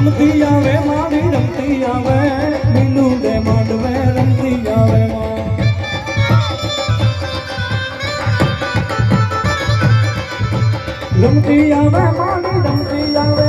રમતી આવે, મારી રમતી આવે બીનું દે માંડવે રમતી આવે રમતી આવે, મારી રમતી આવે